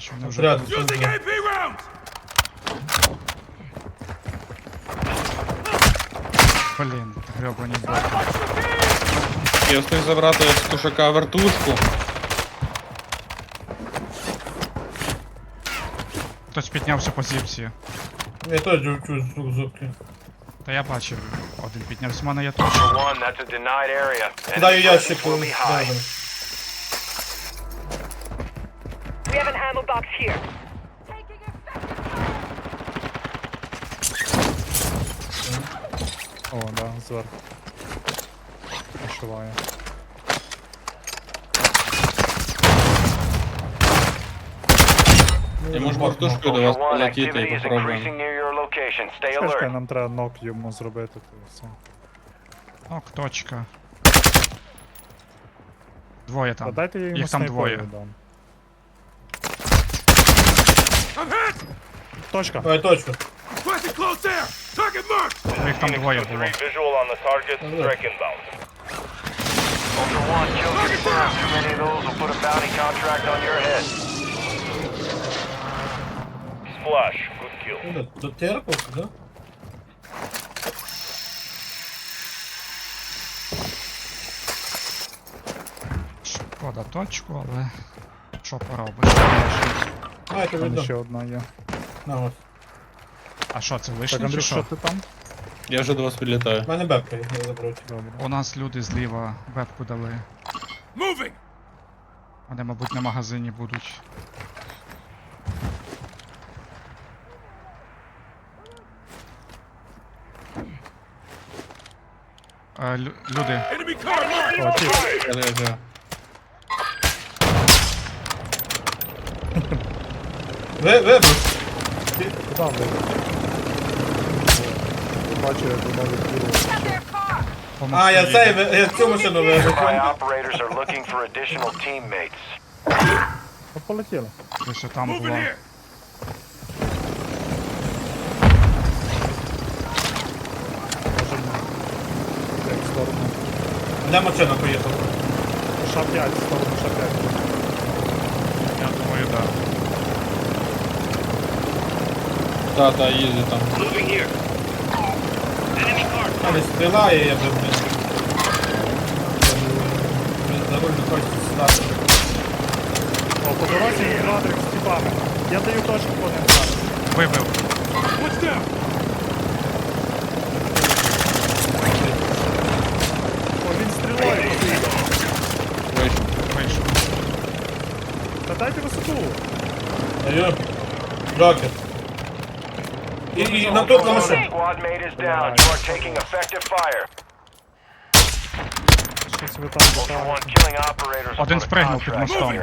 Бачу, вони вже. Рядом. Блін, гребані боти. Я встиг забрати з кошака вертушку. Хтось піднявся по зіпсі. Я теж чую звук зубки. Та я бачив, один піднявся. У мене є точно. Ultra One. That's a denied area. Кидаю Enemy ящик. presence will be high. Рядом. да, зверху. Ошиває. Я можу Бот вертушкою до Ultra вас One, полетіти activity і is попробуємо. increasing near your location. Stay Чекай, alert. нам треба нок йому зробити, то і все. Ок, точка. Двоє А там. дайте я йому Їх там снайпою двоє. дам. Точка. Давай точку. Їх там двоє було. Visual on the target. Strike inbound. Ultra One, kill confirmed. Too many of those will put a bounty contract on your head. Splash. Good kill. Ну, да, До терпу, да? Шкода точку, але. Що поробиш? А, це Там видно. ще одна є. На ось. А що, це Так, вишня чи що що? ти там? Я вже до вас підлітаю. У мене бебка є, я забрав. Добре. У нас люди зліва вебку дали. Вони, мабуть, на магазині будуть. Е, лю- люди, О, ті. Я, я, я. Ви, вибив. Куди ви? Бачу, як вона відкрила. А, я цей, ви- я цю машину вибив. Nearby operators are looking for additional teammates. Ну, полетіли. Ось там. В сторону. Де машина поїхала? Ша 5, в сторону ша 5. Я думаю, так. Та, та, їздить там. Але стріла я руль не хочеться сідати. О, по дорозі квадрик з тіпами. Я даю точку по ним зараз. Вибив. О, він стрілою поїхав. Вийшов. Вийшов. Та дайте висоту. Даю. Джокер. І, і на машину. Щось ви там will Один спригнув під мостом.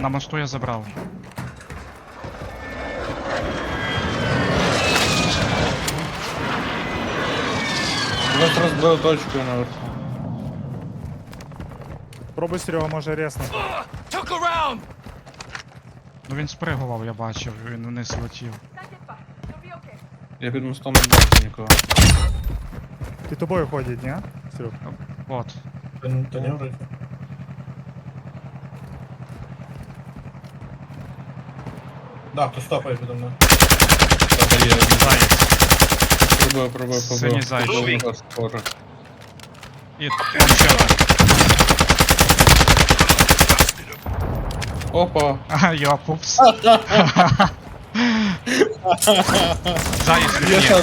На мосту я забрав. Вас розбив точкою наверху. Пробуй Серега, може резнути. Ну він спригував, я бачив, він вниз летів. Я під мостом не бачу нікого. Під тобою ходять, ні? Серег. От. Та ні, Та ні, вроді. Да, хто стопає підо мною. Та, та є. Заєць. Пробив, пробив, пробив. Синій зайчик. Пробив вас, схоже. І он ще один. Опа. Ага, я пупс. Заяц, Я сам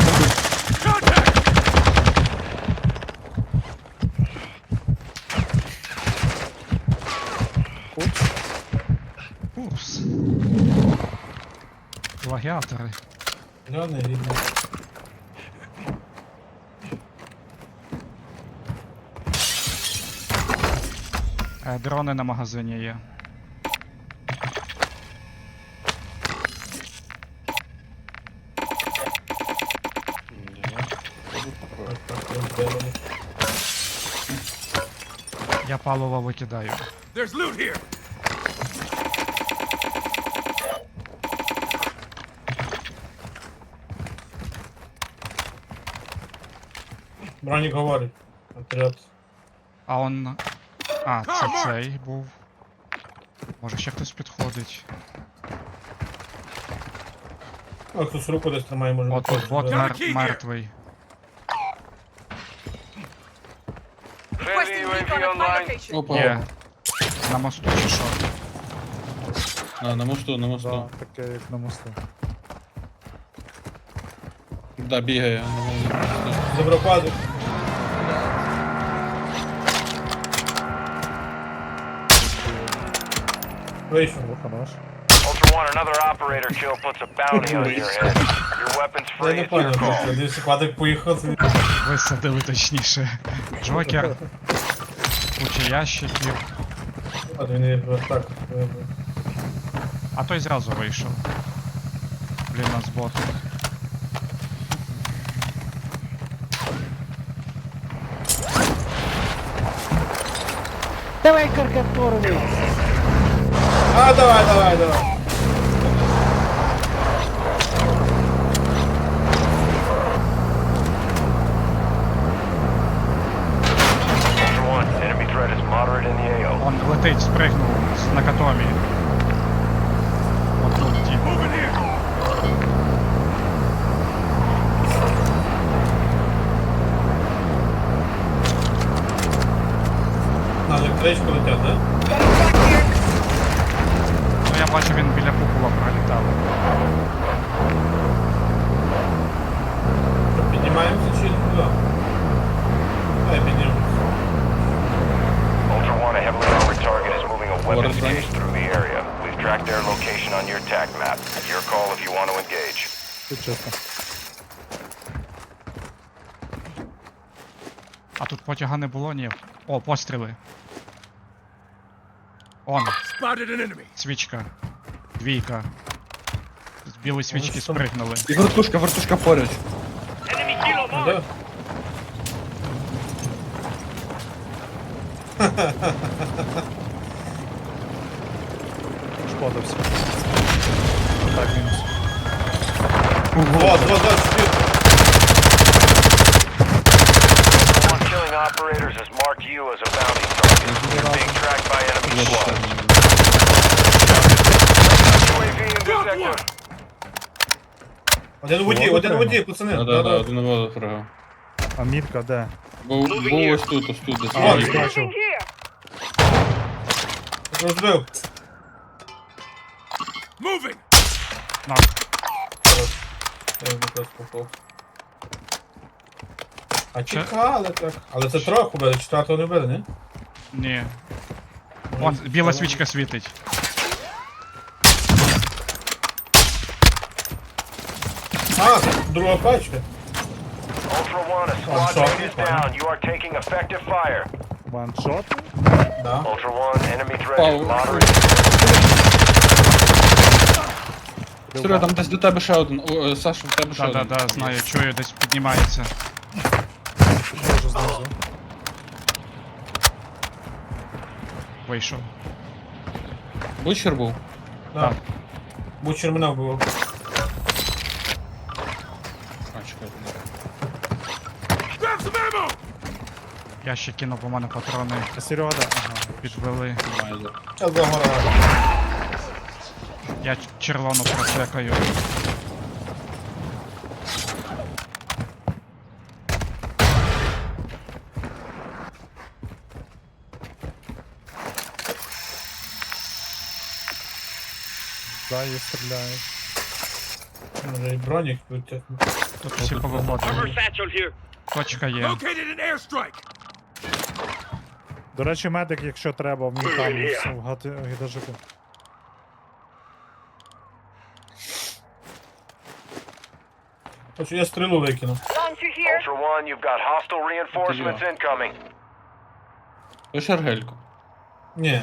Упс. Упс. Ну, да, не видно. Е, дрони на магазині є. Я паливо викидаю. Бронік говорить. Отряд. А он. А, це цей був. Може ще хтось підходить. О, хтось руку десь тримає, може. От бот бот мер... мертвий. Friendly UAV online. Опа. Є. На мосту чи що? А, на мосту, на Да, таке як на мосту. Да, бігає. на мосту. Добропаду. Вийшов. О, хорош. Ultra One, another operator kill puts a bounty on your head. Your weapon's Я free. не It's your понял, call. дивився, поїхав. Висадили точніше. Джокер. Куча ящиків. От він і от так. е, А той зразу вийшов. Блін, нас бот. Давай каркатурный. А, давай, давай, давай. Он летить, спригнув з накатомі. От тут тип. На електричку летять, да? Ну я бачу, він біля купола пролітав. Піднімаємося чи туди? Дай піднімемося. Ultra One, a heavily armored target is moving a weapons Water case through the area. We've tracked their location on your TAC map. Your call if you want to engage. Тут чисто. А тут потяга не було, ні. О, постріли. Он. Свічка. Двійка. З білої свічки спригнули. І вертушка, вертушка поряд. Ну, да. Шкода все. Так, мінус. Вот, вот, вот, спів. Ultra One, killing operators has marked you as a bounty target. You're being tracked by enemy squad. UAV in this sector. Один у воді, один у воді, пацани. Да, да, да, один на воду пригав. А мітка де? Був, був ось тут, ось тут, десь. А, Ой, бачу. Moving. Розбив. На, Я якраз попав. А чекали так. Але це трохи били, четвертого не били, не? ні. Вон, біла свічка світить. А, це друга пачка. Ultra One, a squad mate is down. You are taking effective fire. Ваншот. Да. Ultra One, enemy threat is moderate. Серега, там десь до тебе ще один. О, е, Саша, в тебе ще Да, да, один. да, знаю, чую, десь піднімається. Можу знизу. Вийшов. Бучер був? Да. Бучер мене вбивав. А, чекай. Я ще кинув, в мене патрони Серега. Ага. підвели. Загораю. Я ч- червону просекаю. Да, є стріляє. Може і бронік витяг. Тут всі повиходили. Точка є. До речі, медик, якщо треба, в них там в гідажику. Хоч я стрілу викину. Ultra One, you've got hostile reinforcements incoming. То шаргельку. Ні.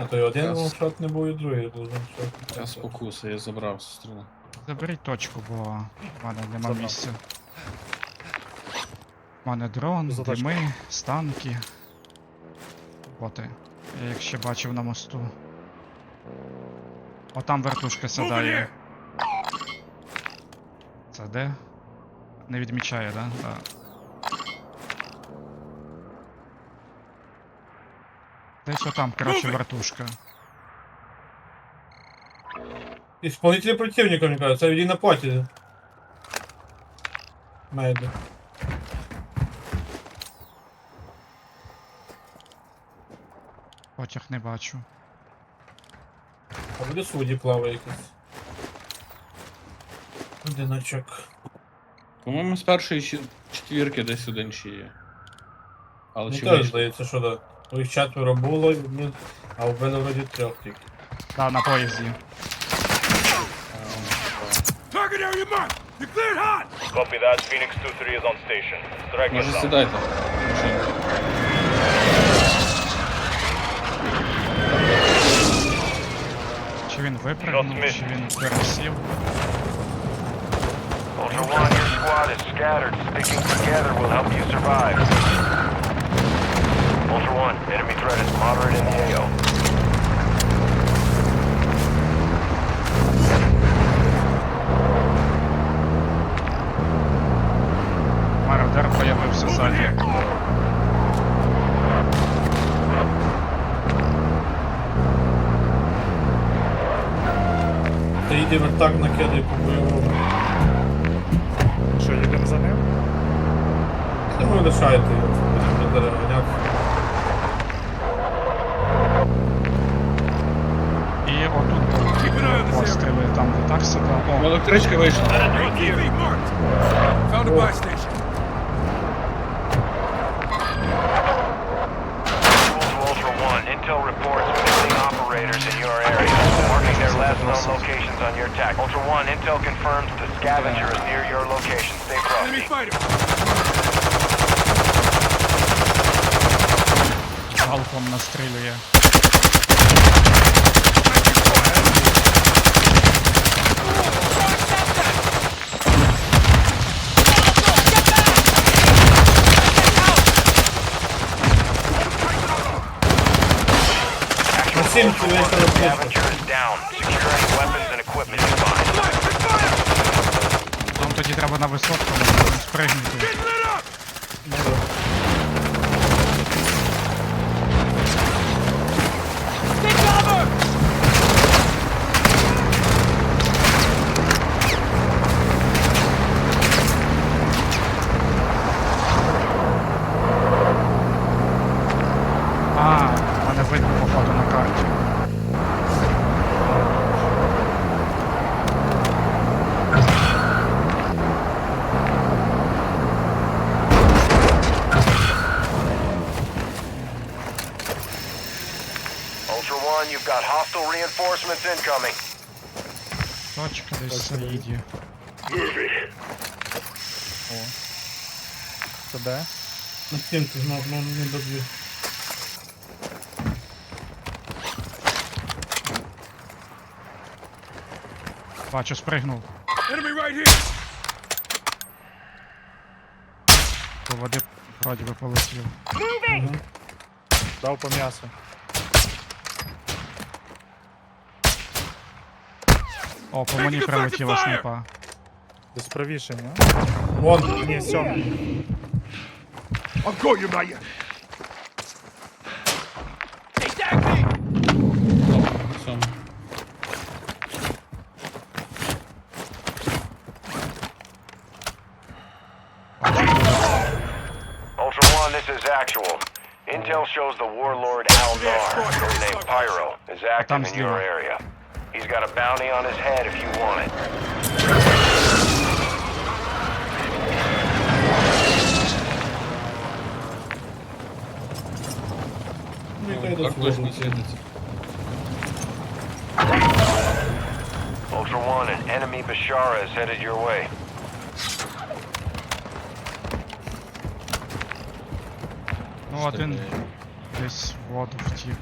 А то й один лоншот не був, і другий должен шот. Я спокуси, я забрав стрілу. Заберіть точку, бо в мене нема місця. У мене дрон, За точку. дими, станки. Боти. Я їх ще бачив на мосту. О, там вертушка сідає. Це де? Не відмічає, да? Да. Десь отам, коротше, вертушка. Исполнитель противника, кажуть, це він на поті. Мейде. Потяг не бачу. А буде судді плаває якийсь. Одиночок. По-моєму, з першої щ- четвірки десь один ще є. Але Мені чи теж вийшло? здається, що да. У їх четверо було, ну, а вбили вроді трьох тільки. Да, на поїзді. Copy that. Phoenix 2-3 is on station. Strike Може сідайте. Чи він випрыгнув, чи він пересів. Ultra One, your squad is scattered. Sticking together will help you survive. Ultra One, enemy threat is moderate in the AO. Так накидає по. Що, їдемо за ним? Це ви лишаєте його, будемо до дерева ганяти. І отут постріли, там де так себе. О, Електричка вийшла. Duel to Ultra One, intel reports missing operators in your area. Marking their last known locations on your TAC. Ultra One, intel confirms the scavenger is near your location. Stay frosty. галком настрілює. You find. Нам тоді треба на висотку спригнути. А, мене видно походу на карті. Ultra One, you've got hostile reinforcements incoming. Точка десь в Саїді. Це де? На сімці знов, ну не доб'ю. Бачу, спригнув. До води вроді би полетів. Moving. Дав по м'ясу. О, по мені прилетіла снайпа. Десь правіше, ні? Вон, Ні, сьомий. Сьому. Ultra One, this is actual. Intel shows the warlord Alnar, codenamed Pyro, is active in your area. He's got a bounty on his head if you want it. ну і то йде Так точно свободу. світиться. Ultra One, an enemy Enemy Bashara is headed your way. Ну, один десь в воду втік.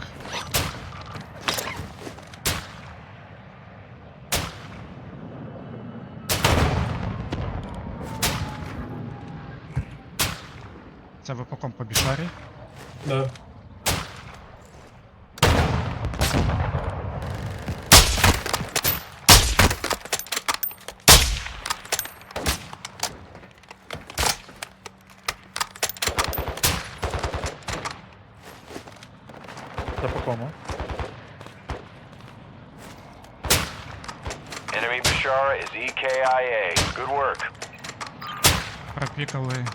Це ви по ком по бішарі? Да. Це по кому? Enemy Bashara is E EKIA. Good work. Пропікали.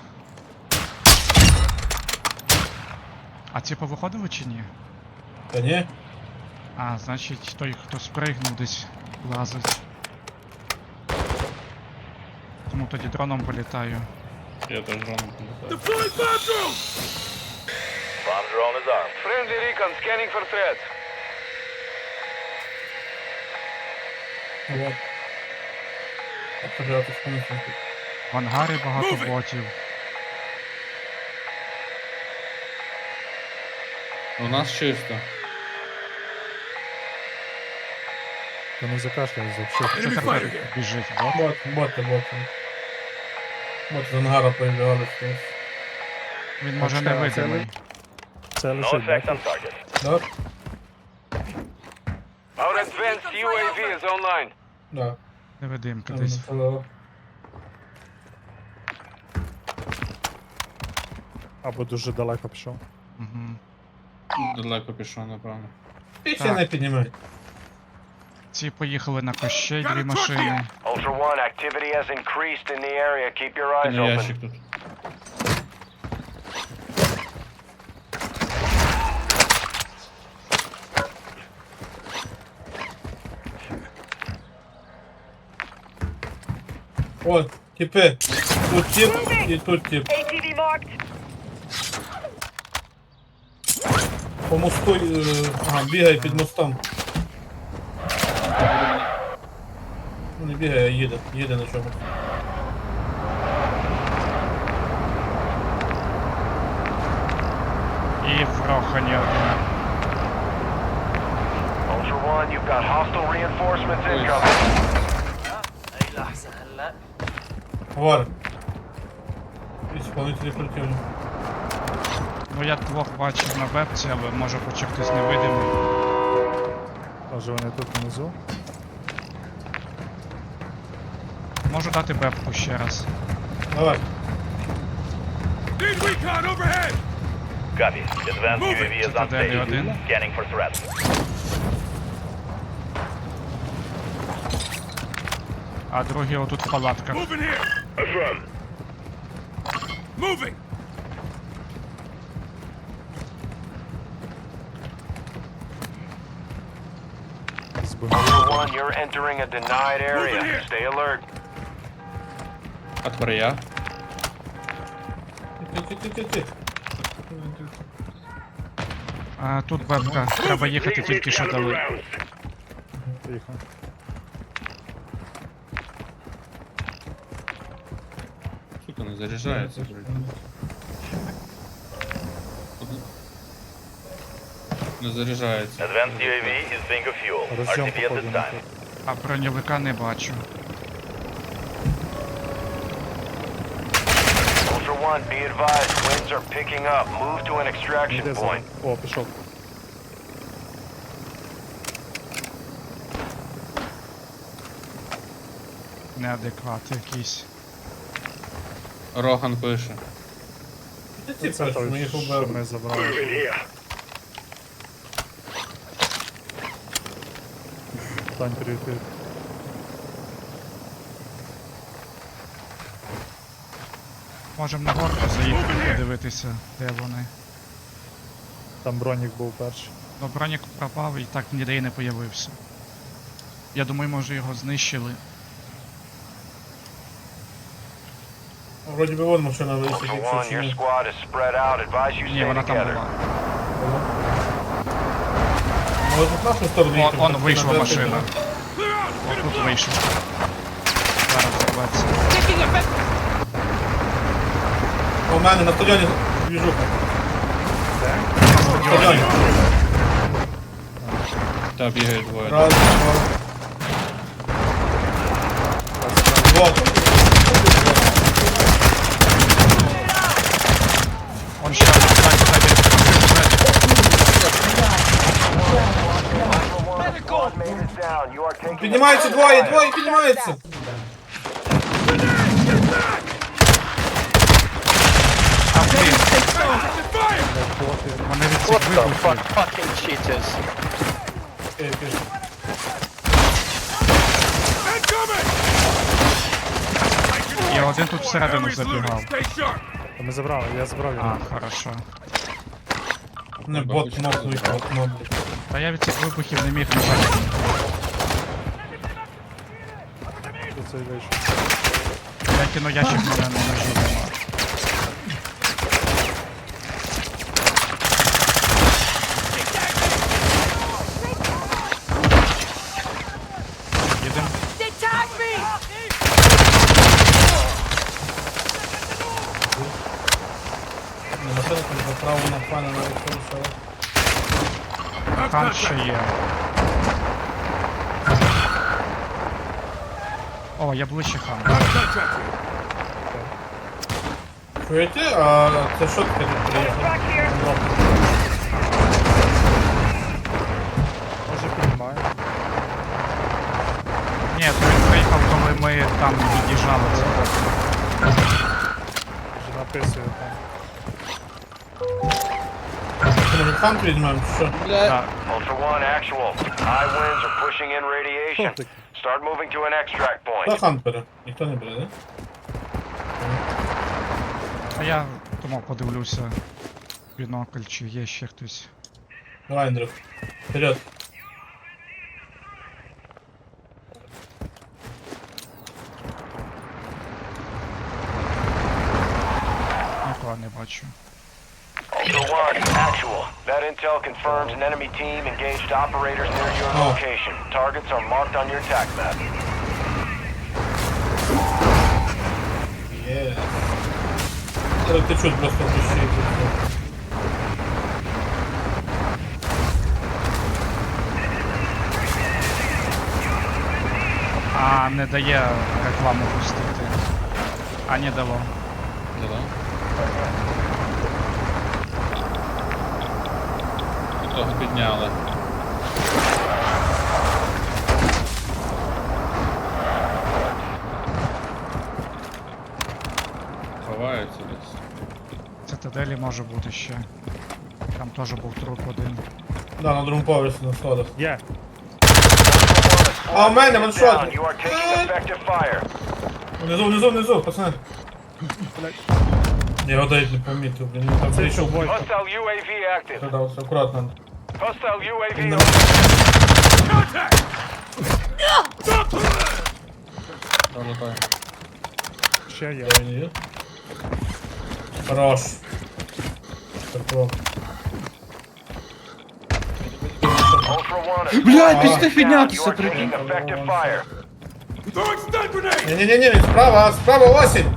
А ці повиходили чи ні? Та ні? А, значить той, хто спригнув десь лазить. Тому тоді дроном політаю. Я теж рано політаю. Bomb drone is armed. Friendly recon scanning for threats. Вот. Пожалуйста. В ангарі багато ботів. У нас чисто. Ти не закашляєш взагалі. Біжить бот. Бот, боти, боти. Боти з ангара появлялися. Він може Чекай, а це невидимий. ли- так? Да? Our advanced UAV is online. Да. Невидимка десь. Або дуже далеко пішов. Угу. Далеко пішов, напевно. Ще Так. не піднімай. Ці поїхали на кощей дві машини. Ultra One, activity has increased in the area. Keep your eyes open. ящик тут. О, тіпи. Тут тип і тут тип. ATV По мосту, е, ага, бігає під мостом. Ну, не бігає, а їде. Їде на чомусь. І в Рохані один. Ultra One, you've got hostile reinforcements incoming. Говор. Ісполнителі противник. Ну я двох бачив на вебці, але може хоче хтось невидимий. Може вони тут внизу? Можу дати бебку ще раз. Давай. Copy. Advanced UAV is on station. Scanning for threats. А другий отут в палатках. Збивав. Ultra One, you're entering a denied area. Stay alert. А тепер я. Ти-ти-ти-ти-ти. А тут бебка. Треба їхати тільки що дали. Поїхав. Сука, не заряджається. блядь. Не заряджається. Advanced UAV is bingo fuel. RTB at this time. А броньовика не бачу. Ultra One, be advised, winds are picking up. Move to an Іде extraction за. point. О, пішов. Неадекват якийсь. Роган пише. Це перший, ми той, їх що ми забрали. Стань пріоритет. Можемо на горку заїхати подивитися, де вони. Там бронік був перший. Ну бронік пропав і так ніде і не появився. Я думаю, може його знищили. Вроді би вон машина висить, якщо чи ні. Ні, вона там була. Може в нашу сторону О, он вийшла на машина. березі. О, тут вийшла. рветься. У мене на стадіоні двіжуха. На стадіоні. Та бігають двоє. Раз, два. Вот. Он ще ззаді, ззаді. Squad mate is down. You are taking Піднімаються двоє, двоє піднімаються. Вони від цих вибухів. Окей, окей. І один тут всередину забігав. Та Ми забрали, я забрав А, його. хорошо. Не бот нокнув, бот нокнув. Та я від цих вибухів не міг нажати. Тут цей вийшов. Я кину ящик мене на ножі нема. Їдем. They tagged me! Не машина там направо на пана на вийшов. Хан ще є. О, я ближче хан. Чуєте? А це що таке тут приїхало? Back here. Може піднімає. Ні, то він приїхав, коли ми там від'їжджали. Це Вже написує там. Це може хант візьмемо, чи що? Так. Ultra One, actual. High winds are pushing in radiation. Start moving to an extract point. хант бере? Ніхто не бере, да? А я тому подивлюся. Бінокль, чи є ще хтось. Давай, Андрюх. Вперед. Нікого не бачу. Ultra One, actual. That intel confirms an enemy team engaged operators near your Oh. location. Targets are marked on your attack map. Є. Зараз течуть просто душі. А, не дає рекламу пустити. А, не дало. Да-да. Того підняли. Ховаються десь. Цитаделі може бути ще. Там теж був труп один. Да, на другому поверсі на сходах. Є. А у мене ваншот. You are taking effective fire. Внизу, внизу, внизу, пацани. Я його навіть не помітив, блін, там прийшов. чувак. Hostile UAV active. Акуратно. Hostile UAV Він на Пролетає. Ще є. Де він є? Хорош. Такого. Ultra One. Блядь, А. після You піднятися, are прикинь. taking effective fire. Ні-ні-ні, він справа, а справа осінь.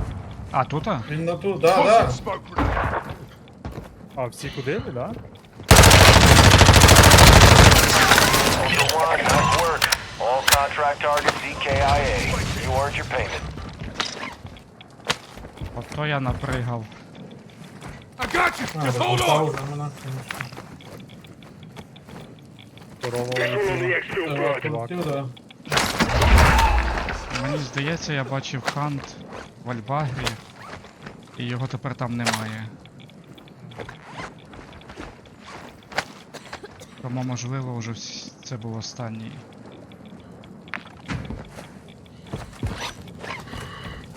А, тут? а? Він на ту, да, да. А, всі куди, да? Ultra One, nice work. All contract targets EKIA. You earned your payment. Ото я напригав. А, Just hold on. Здорово. Мені здається, я бачив хант в Альбагрі, і його тепер там немає. Тому можливо вже це був останній.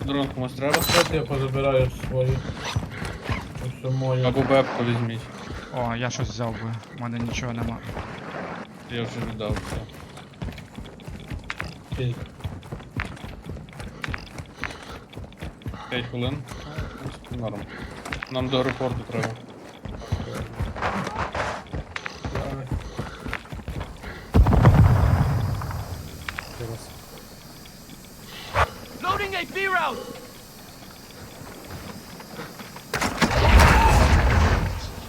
Дрон комусь треба? От я позабираю свої. Це все моє. Або бепку візьміть. О, я щось взяв би, у мене нічого нема. Я вже віддав все. Окей. 5 хвилин. Ну, Норм. Нам до аеропорту треба. Давай. Зараз. Loading a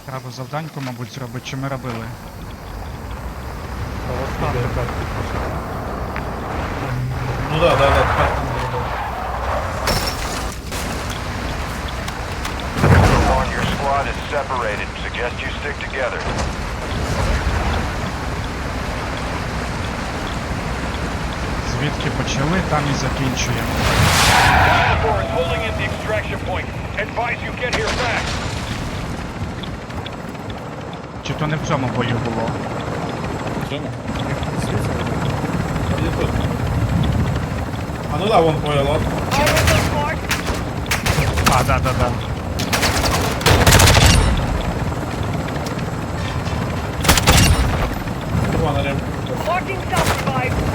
Треба завданьку, мабуть, зробити, чи ми робили. Ну да, да, да, так зробив. Ultra your squad is separated. Suggest you stick together. Звідки почали, там і закінчуємо. Holding at the extraction point. Advise you get here fast. Чи то не в цьому бою було? Чому? А ну да, вон поїло. А, да, да, да. Come on, Adam.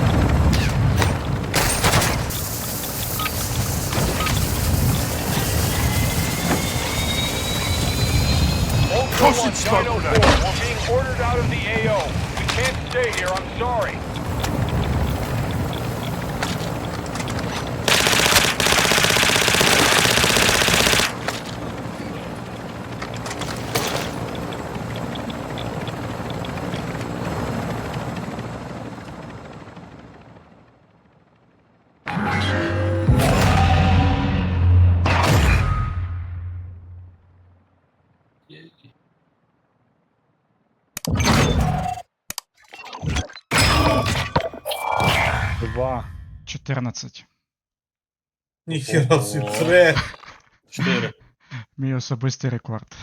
Concussion start grenade. Being ordered out of the AO. We can't stay here, I'm sorry. 14. Ніхера собі. Три. Чотири. Мій особистий рекорд.